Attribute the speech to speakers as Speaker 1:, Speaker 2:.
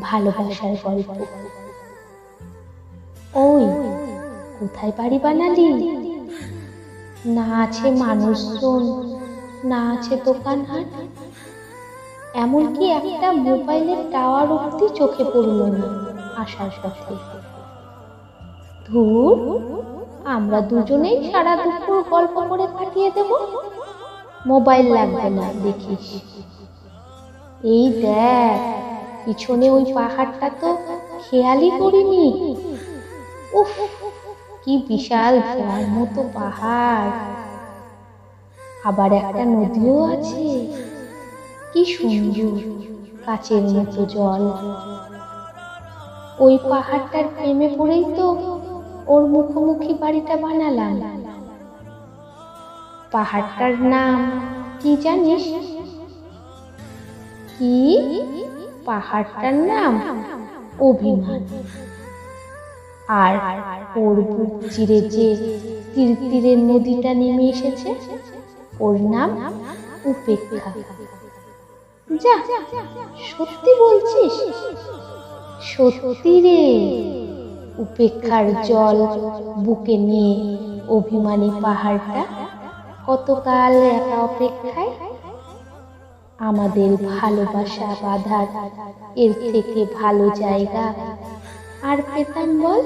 Speaker 1: ভালোবাসার গল্প। ওই, কোথায় বাড়ি বানালি? না আছে মানুষজন, না আছে দোকানহাট। এমনকি একটা মোবাইলের টাওয়ার অব্দি চোখে পড়ল না আসার পথে। ধুর, আমরা দুজনেই সারা দুপুর গল্প করে কাটিয়ে দেব। মোবাইল লাগবে না দেখিস। এই দেখ পিছনে ওই পাহাড়টা তো খেয়ালই করিনি। কি বিশাল মতো পাহাড়। আবার একটা নদীও আছে। কি সুন্দর কাচের মতো জল। ওই পাহাড়টার প্রেমে পড়েই তো ওর মুখোমুখি বাড়িটা বানালাম। পাহাড়টার নাম কি জানিস? কি? পাহাড়টার নাম অভিমান আর ওর বুক চিরে যে তীর নদীটা নেমে এসেছে, ওর নাম উপেক্ষা। যা, সত্যি বলছিস? সত্যি রে। উপেক্ষার জল বুকে নিয়ে অভিমানী পাহাড়টা কতকাল একা অপেক্ষায় আমাদের ভালোবাসা বাধার এর থেকে ভালো জায়গা আর পেতাম বল?